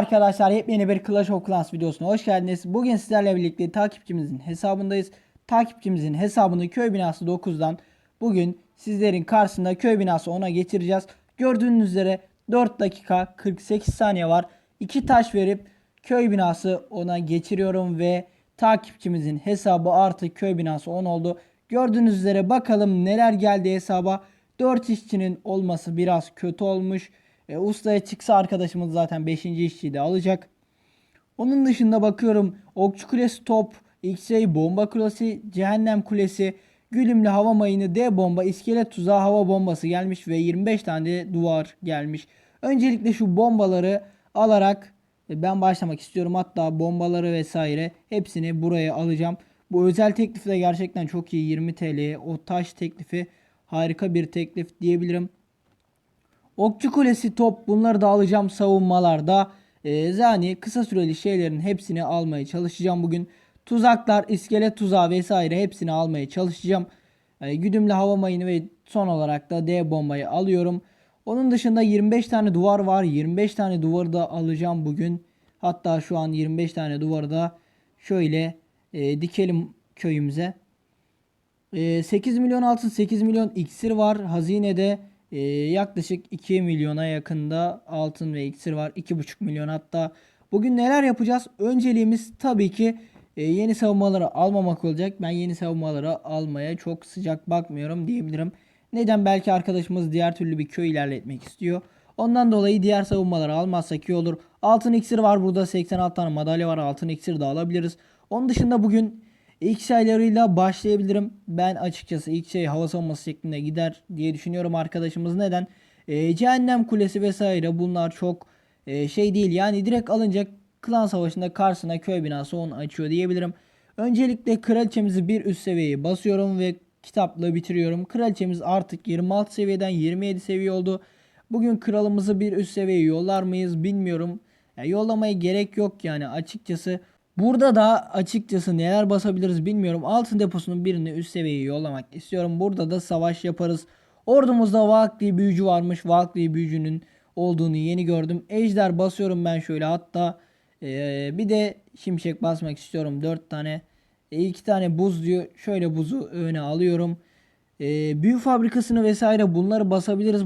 arkadaşlar yepyeni bir Clash of Clans videosuna hoş geldiniz. Bugün sizlerle birlikte takipçimizin hesabındayız. Takipçimizin hesabını köy binası 9'dan bugün sizlerin karşısında köy binası 10'a getireceğiz. Gördüğünüz üzere 4 dakika 48 saniye var. 2 taş verip köy binası 10'a geçiriyorum ve takipçimizin hesabı artık köy binası 10 oldu. Gördüğünüz üzere bakalım neler geldi hesaba. 4 işçinin olması biraz kötü olmuş. E, ustaya çıksa arkadaşımız zaten 5. işçiyi de alacak. Onun dışında bakıyorum Okçu Kulesi top, X-Ray bomba kulesi, Cehennem Kulesi, Gülümlü hava mayını, D bomba, iskelet tuzağı hava bombası gelmiş ve 25 tane duvar gelmiş. Öncelikle şu bombaları alarak e, ben başlamak istiyorum. Hatta bombaları vesaire hepsini buraya alacağım. Bu özel teklif de gerçekten çok iyi. 20 TL'ye o taş teklifi harika bir teklif diyebilirim. Okçu Kulesi top bunları da alacağım savunmalarda. Ee, zani kısa süreli şeylerin hepsini almaya çalışacağım bugün. Tuzaklar, iskelet tuzağı vesaire hepsini almaya çalışacağım. Ee, güdümlü hava mayını ve son olarak da D bombayı alıyorum. Onun dışında 25 tane duvar var. 25 tane duvarı da alacağım bugün. Hatta şu an 25 tane duvarı da şöyle e, dikelim köyümüze. Ee, 8 milyon altın 8 milyon iksir var. Hazinede e, yaklaşık 2 milyona yakında altın ve iksir var. 2,5 milyon hatta. Bugün neler yapacağız? Önceliğimiz tabii ki e, yeni savunmaları almamak olacak. Ben yeni savunmaları almaya çok sıcak bakmıyorum diyebilirim. Neden? Belki arkadaşımız diğer türlü bir köy ilerletmek istiyor. Ondan dolayı diğer savunmaları almazsak iyi olur. Altın iksir var burada 86 tane madalya var. Altın iksir de alabiliriz. Onun dışında bugün İlk sayılarıyla başlayabilirim. Ben açıkçası ilk şey hava savunması şeklinde gider diye düşünüyorum arkadaşımız. Neden? Ee, Cehennem Kulesi vesaire bunlar çok e, şey değil. Yani direkt alınacak klan savaşında karşısına köy binası onu açıyor diyebilirim. Öncelikle kraliçemizi bir üst seviyeye basıyorum ve kitapla bitiriyorum. Kraliçemiz artık 26 seviyeden 27 seviye oldu. Bugün kralımızı bir üst seviyeye yollar mıyız bilmiyorum. Ya yollamaya gerek yok yani açıkçası. Burada da açıkçası neler basabiliriz bilmiyorum. Altın deposunun birini üst seviyeye yollamak istiyorum. Burada da savaş yaparız. Ordumuzda Valkyrie büyücü varmış. Valkyrie büyücünün olduğunu yeni gördüm. Ejder basıyorum ben şöyle hatta eee, bir de şimşek basmak istiyorum. 4 tane. 2 tane buz diyor. Şöyle buzu öne alıyorum. Eee büyü fabrikasını vesaire bunları basabiliriz.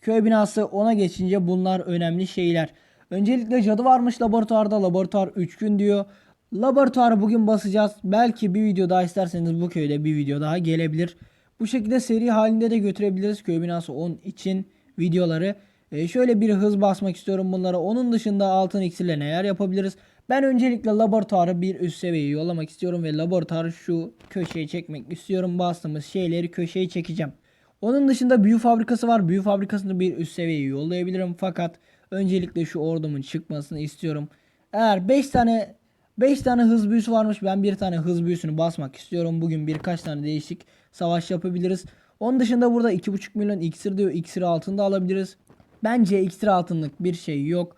Köy binası ona geçince bunlar önemli şeyler. Öncelikle cadı varmış laboratuvarda. Laboratuvar 3 gün diyor. Laboratuvarı bugün basacağız. Belki bir video daha isterseniz bu köyde bir video daha gelebilir. Bu şekilde seri halinde de götürebiliriz. Köy binası 10 için videoları. Ee, şöyle bir hız basmak istiyorum bunlara. Onun dışında altın iksirle neler yapabiliriz? Ben öncelikle laboratuvarı bir üst seviyeye yollamak istiyorum ve laboratuvarı şu köşeye çekmek istiyorum. Bastığımız şeyleri köşeye çekeceğim. Onun dışında büyü fabrikası var. Büyü fabrikasını bir üst seviyeye yollayabilirim. Fakat öncelikle şu ordumun çıkmasını istiyorum. Eğer 5 tane 5 tane hız büyüsü varmış. Ben bir tane hız büyüsünü basmak istiyorum. Bugün birkaç tane değişik savaş yapabiliriz. Onun dışında burada 2.5 milyon iksir diyor. İksir altında alabiliriz. Bence iksir altınlık bir şey yok.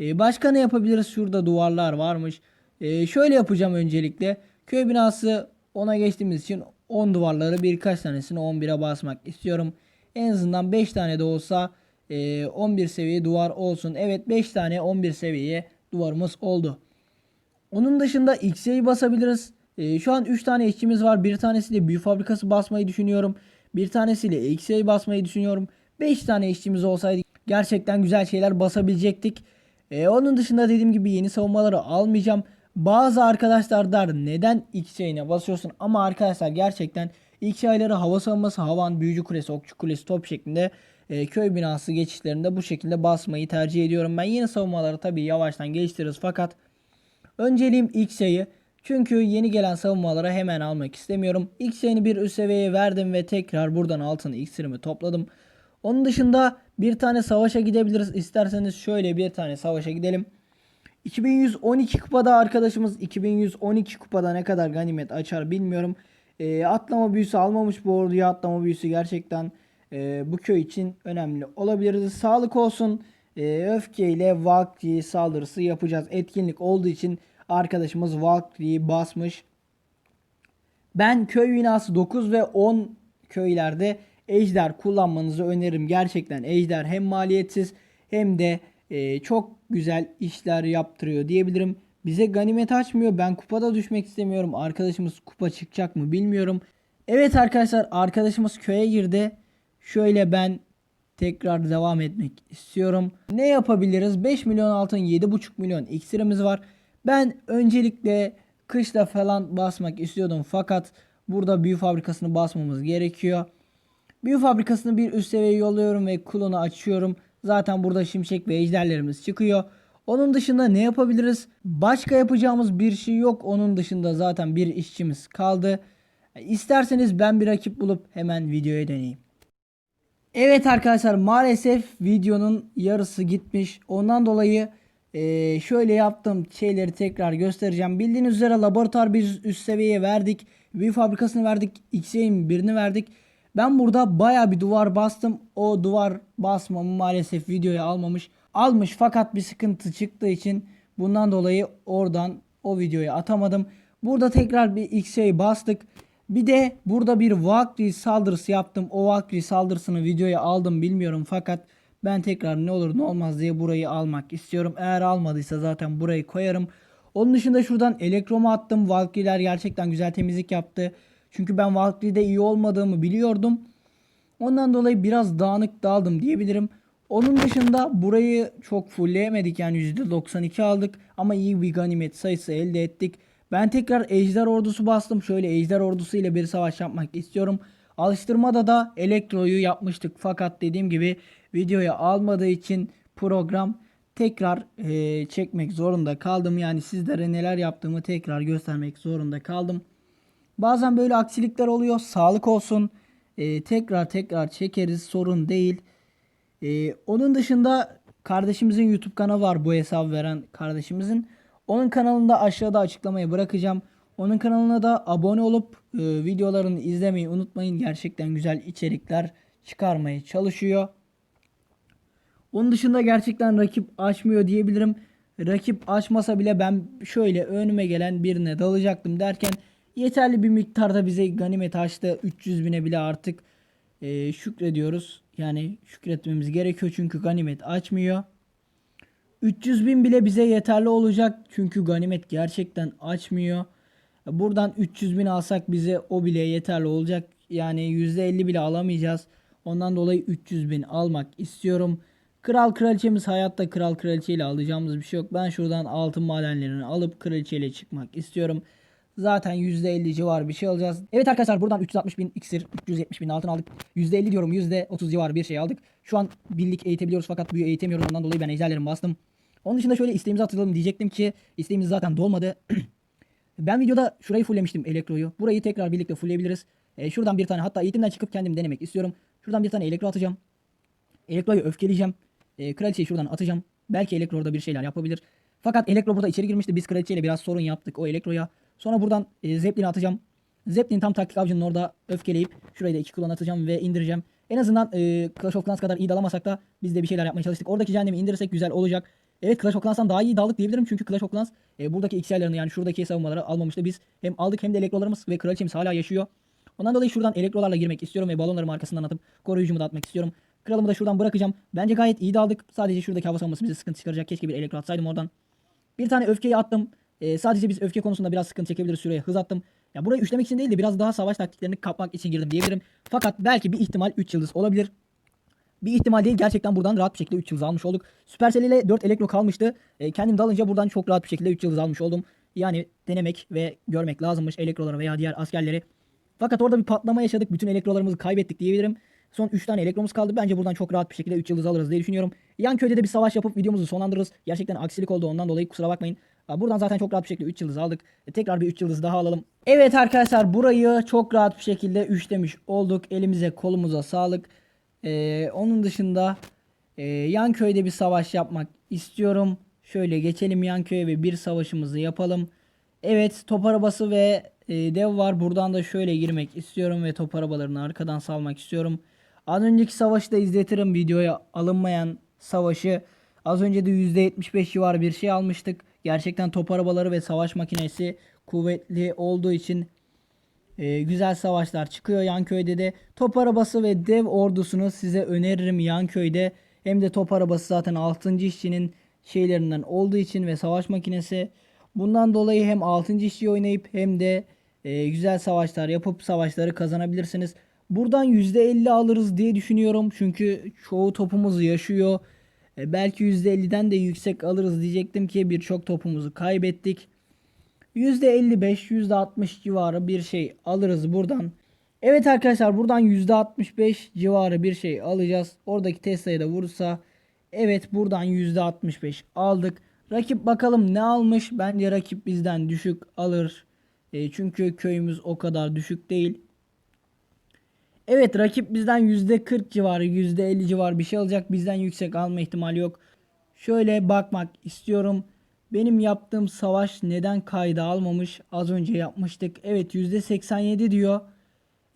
Ee, başka ne yapabiliriz? Şurada duvarlar varmış. Ee, şöyle yapacağım öncelikle. Köy binası ona geçtiğimiz için 10 duvarları birkaç tanesini 11'e basmak istiyorum. En azından 5 tane de olsa e, 11 seviye duvar olsun. Evet 5 tane 11 seviye duvarımız oldu. Onun dışında X'yi basabiliriz. Ee, şu an 3 tane işçimiz var. Bir tanesiyle büyü fabrikası basmayı düşünüyorum. Bir tanesiyle X'yi basmayı düşünüyorum. 5 tane işçimiz olsaydı gerçekten güzel şeyler basabilecektik. Ee, onun dışında dediğim gibi yeni savunmaları almayacağım. Bazı arkadaşlar der neden X'ine basıyorsun ama arkadaşlar gerçekten X'leri hava savunması, havan, büyücü kulesi, okçu kulesi, top şeklinde e, köy binası geçişlerinde bu şekilde basmayı tercih ediyorum. Ben yeni savunmaları tabii yavaştan geliştiririz fakat Önceliğim ilk sayı. Çünkü yeni gelen savunmalara hemen almak istemiyorum. İlk sayını bir üst seviyeye verdim ve tekrar buradan altın iksirimi topladım. Onun dışında bir tane savaşa gidebiliriz. İsterseniz şöyle bir tane savaşa gidelim. 2112 kupada arkadaşımız 2112 kupada ne kadar ganimet açar bilmiyorum. E, atlama büyüsü almamış bu orduya atlama büyüsü gerçekten e, bu köy için önemli olabilir. Sağlık olsun. E, öfkeyle Valkyrie saldırısı yapacağız. Etkinlik olduğu için arkadaşımız Valkyrie'yi basmış. Ben köy binası 9 ve 10 köylerde ejder kullanmanızı öneririm. Gerçekten ejder hem maliyetsiz hem de e, çok güzel işler yaptırıyor diyebilirim. Bize ganimet açmıyor. Ben kupada düşmek istemiyorum. Arkadaşımız kupa çıkacak mı bilmiyorum. Evet arkadaşlar arkadaşımız köye girdi. Şöyle ben tekrar devam etmek istiyorum. Ne yapabiliriz? 5 milyon altın 7,5 milyon iksirimiz var. Ben öncelikle kışla falan basmak istiyordum fakat burada büyü fabrikasını basmamız gerekiyor. Büyü fabrikasını bir üst seviyeye yolluyorum ve klonu açıyorum. Zaten burada şimşek ve ejderlerimiz çıkıyor. Onun dışında ne yapabiliriz? Başka yapacağımız bir şey yok. Onun dışında zaten bir işçimiz kaldı. İsterseniz ben bir rakip bulup hemen videoya döneyim. Evet arkadaşlar maalesef videonun yarısı gitmiş. Ondan dolayı eee, şöyle yaptığım şeyleri tekrar göstereceğim. Bildiğiniz üzere laboratuvar biz üst seviyeye verdik. Büyü fabrikasını verdik. X'in birini verdik. Ben burada baya bir duvar bastım. O duvar basmamı maalesef videoya almamış. Almış fakat bir sıkıntı çıktığı için bundan dolayı oradan o videoyu atamadım. Burada tekrar bir X'e bastık. Bir de burada bir Valkyrie saldırısı yaptım. O Valkyrie saldırısını videoya aldım bilmiyorum fakat ben tekrar ne olur ne olmaz diye burayı almak istiyorum. Eğer almadıysa zaten burayı koyarım. Onun dışında şuradan elektromu attım. Valkyrie'ler gerçekten güzel temizlik yaptı. Çünkü ben Valkyrie'de iyi olmadığımı biliyordum. Ondan dolayı biraz dağınık daldım diyebilirim. Onun dışında burayı çok fullleyemedik yani %92 aldık ama iyi bir ganimet sayısı elde ettik. Ben tekrar ejder ordusu bastım. Şöyle ejder ordusu ile bir savaş yapmak istiyorum. Alıştırmada da elektroyu yapmıştık fakat dediğim gibi videoya almadığı için program tekrar eee, çekmek zorunda kaldım. Yani sizlere neler yaptığımı tekrar göstermek zorunda kaldım. Bazen böyle aksilikler oluyor. Sağlık olsun. Eee, tekrar tekrar çekeriz. Sorun değil. Eee, onun dışında kardeşimizin YouTube kanalı var. Bu hesabı veren kardeşimizin. Onun kanalında aşağıda açıklamaya bırakacağım. Onun kanalına da abone olup eee, videolarını izlemeyi unutmayın. Gerçekten güzel içerikler çıkarmaya çalışıyor. Onun dışında gerçekten rakip açmıyor diyebilirim. Rakip açmasa bile ben şöyle önüme gelen birine dalacaktım derken yeterli bir miktarda bize ganimet açtı. 300 bine bile artık e, şükrediyoruz. Yani şükretmemiz gerekiyor çünkü ganimet açmıyor. 300 bin bile bize yeterli olacak çünkü ganimet gerçekten açmıyor. Buradan 300 bin alsak bize o bile yeterli olacak. Yani %50 bile alamayacağız. Ondan dolayı 300 bin almak istiyorum. Kral kraliçemiz hayatta kral kraliçeyle alacağımız bir şey yok. Ben şuradan altın madenlerini alıp kraliçeyle çıkmak istiyorum. Zaten %50 civarı bir şey alacağız. Evet arkadaşlar buradan 360 bin iksir, 370 bin altın aldık. %50 diyorum %30 civarı bir şey aldık. Şu an birlik eğitebiliyoruz fakat büyü eğitemiyoruz. Ondan dolayı ben ejderlerimi bastım. Onun dışında şöyle isteğimizi hatırlayalım diyecektim ki isteğimiz zaten dolmadı. Ben videoda şurayı fulllemiştim elektroyu. Burayı tekrar birlikte fullleyebiliriz. E, şuradan bir tane hatta eğitimden çıkıp kendim denemek istiyorum. Şuradan bir tane elektro atacağım. Elektroyu öfkeleyeceğim. E, kraliçeyi şuradan atacağım. Belki elektro orada bir şeyler yapabilir. Fakat elektro burada içeri girmişti. Biz kraliçeyle biraz sorun yaptık o elektroya. Sonra buradan e, Zeppelin'i atacağım. Zeppelin tam taktik avcının orada öfkeleyip şurayı da iki kullan atacağım ve indireceğim. En azından e, Clash of Clans kadar iyi dalamasak da biz de bir şeyler yapmaya çalıştık. Oradaki cehennemi indirirsek güzel olacak. Evet Clash of Clans'tan daha iyi daldık diyebilirim çünkü Clash of Clans e, buradaki XL'lerini yani şuradaki savunmaları almamıştı. Biz hem aldık hem de elektrolarımız ve kraliçemiz hala yaşıyor. Ondan dolayı şuradan elektrolarla girmek istiyorum ve balonlarımı arkasından atıp koruyucumu da atmak istiyorum. Kralımı da şuradan bırakacağım. Bence gayet iyi daldık. Sadece şuradaki hava savunması bize sıkıntı çıkaracak. Keşke bir elektro atsaydım oradan. Bir tane öfkeyi attım. E, sadece biz öfke konusunda biraz sıkıntı çekebiliriz. Şuraya hız attım. Ya burayı üçlemek için değil de biraz daha savaş taktiklerini kapmak için girdim diyebilirim. Fakat belki bir ihtimal 3 yıldız olabilir. Bir ihtimal değil gerçekten buradan rahat bir şekilde 3 yıldız almış olduk. Supercell ile 4 elektro kalmıştı. E, kendim dalınca buradan çok rahat bir şekilde 3 yıldız almış oldum. Yani denemek ve görmek lazımmış elektroları veya diğer askerleri. Fakat orada bir patlama yaşadık. Bütün elektrolarımızı kaybettik diyebilirim. Son 3 tane elektromuz kaldı. Bence buradan çok rahat bir şekilde 3 yıldız alırız diye düşünüyorum. Yan köyde de bir savaş yapıp videomuzu sonlandırırız. Gerçekten aksilik oldu ondan dolayı kusura bakmayın. Buradan zaten çok rahat bir şekilde 3 yıldız aldık. E, tekrar bir 3 yıldız daha alalım. Evet arkadaşlar burayı çok rahat bir şekilde üçlemiş olduk. Elimize kolumuza sağlık. Ee, onun dışında e, yan köyde bir savaş yapmak istiyorum. Şöyle geçelim yan köye ve bir savaşımızı yapalım. Evet top arabası ve e, dev var. Buradan da şöyle girmek istiyorum ve top arabalarını arkadan salmak istiyorum. Az önceki savaşı da izletirim videoya alınmayan savaşı. Az önce de %75 civarı bir şey almıştık. Gerçekten top arabaları ve savaş makinesi kuvvetli olduğu için e, güzel savaşlar çıkıyor yan köyde de. Top arabası ve dev ordusunu size öneririm yan köyde. Hem de top arabası zaten 6. işçinin şeylerinden olduğu için ve savaş makinesi. Bundan dolayı hem 6. işçi oynayıp hem de e, güzel savaşlar yapıp savaşları kazanabilirsiniz. Buradan %50 alırız diye düşünüyorum. Çünkü çoğu topumuz yaşıyor. E, belki %50'den de yüksek alırız diyecektim ki birçok topumuzu kaybettik. %55, %60 civarı bir şey alırız buradan. Evet arkadaşlar buradan %65 civarı bir şey alacağız. Oradaki Tesla'ya da vurursa evet buradan %65 aldık. Rakip bakalım ne almış? Bence rakip bizden düşük alır. E, çünkü köyümüz o kadar düşük değil. Evet rakip bizden %40 civarı %50 civarı bir şey alacak. Bizden yüksek alma ihtimali yok. Şöyle bakmak istiyorum. Benim yaptığım savaş neden kayda almamış? Az önce yapmıştık. Evet %87 diyor.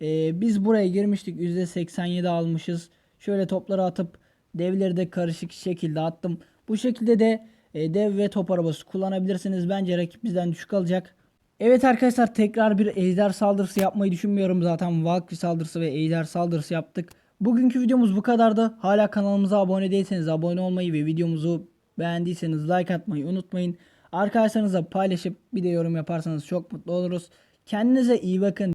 Ee, biz buraya girmiştik. %87 almışız. Şöyle topları atıp devleri de karışık şekilde attım. Bu şekilde de e, dev ve top arabası kullanabilirsiniz. Bence rakip bizden düşük alacak. Evet arkadaşlar tekrar bir ejder saldırısı yapmayı düşünmüyorum. Zaten Valkyrie saldırısı ve ejder saldırısı yaptık. Bugünkü videomuz bu kadardı. Hala kanalımıza abone değilseniz abone olmayı ve videomuzu beğendiyseniz like atmayı unutmayın. Arkadaşlarınızla paylaşıp bir de yorum yaparsanız çok mutlu oluruz. Kendinize iyi bakın.